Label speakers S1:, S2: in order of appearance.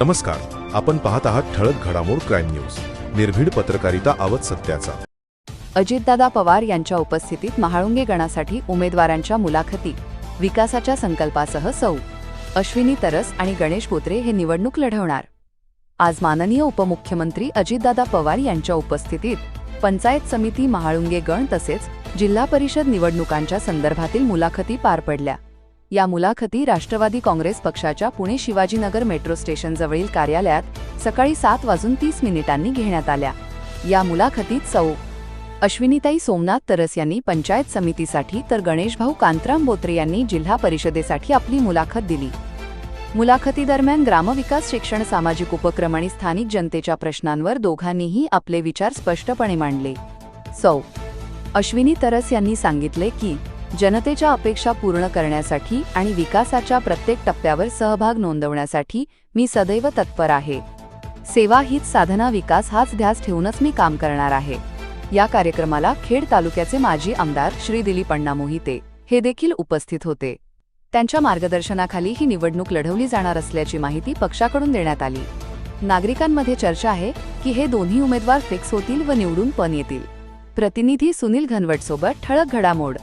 S1: नमस्कार. आपण पाहत आहात ठळक घडामोड क्राईम न्यूज. निर्भीड पत्रकारिता आवत सत्याचा.
S2: अजितदादा पवार यांच्या उपस्थितीत महाळुंगे गणासाठी उमेदवारांच्या मुलाखती विकासाच्या संकल्पासह सौ. अश्विनी तरस आणि गणेश बोत्रे हे निवडणूक लढवणार. आज माननीय उपमुख्यमंत्री अजितदादा पवार यांच्या उपस्थितीत पंचायत समिती महाळुंगे गण तसेच जिल्हा परिषद निवडणुकांच्या संदर्भातील मुलाखती पार पडल्या. या मुलाखती राष्ट्रवादी काँग्रेस पक्षाच्या पुणे शिवाजीनगर मेट्रो स्टेशनजवळील कार्यालयात सकाळी सात वाजून तीस मिनिटांनी घेण्यात आल्या. या मुलाखतीत सौ. अश्विनीताई सोमनाथ तरस यांनी पंचायत समितीसाठी तर गणेशभाऊ कांतराम बोत्रे यांनी जिल्हा परिषदेसाठी आपली मुलाखत दिली. मुलाखतीदरम्यान ग्रामविकास शिक्षण सामाजिक उपक्रम आणि स्थानिक जनतेच्या प्रश्नांवर दोघांनीही आपले विचार स्पष्टपणे मांडले. सौ. अश्विनी तरस यांनी सांगितले की जनतेच्या अपेक्षा पूर्ण करण्यासाठी आणि विकासाच्या प्रत्येक टप्प्यावर सहभाग नोंदवण्यासाठी मी सदैव तत्पर आहे. सेवा हीच साधना विकास हाच ध्यास ठेवूनच मी काम करणार आहे. या कार्यक्रमाला खेड तालुक्याचे माजी आमदार श्री दिलीप अण्णा मोहिते हे देखील उपस्थित होते. त्यांच्या मार्गदर्शनाखाली ही निवडणूक लढवली जाणार असल्याची माहिती पक्षाकडून देण्यात आली. नागरिकांमध्ये चर्चा आहे की हे दोन्ही उमेदवार फिक्स होतील व निवडून पण येतील. प्रतिनिधी सुनील घनवटसोबत ठळक घडामोड.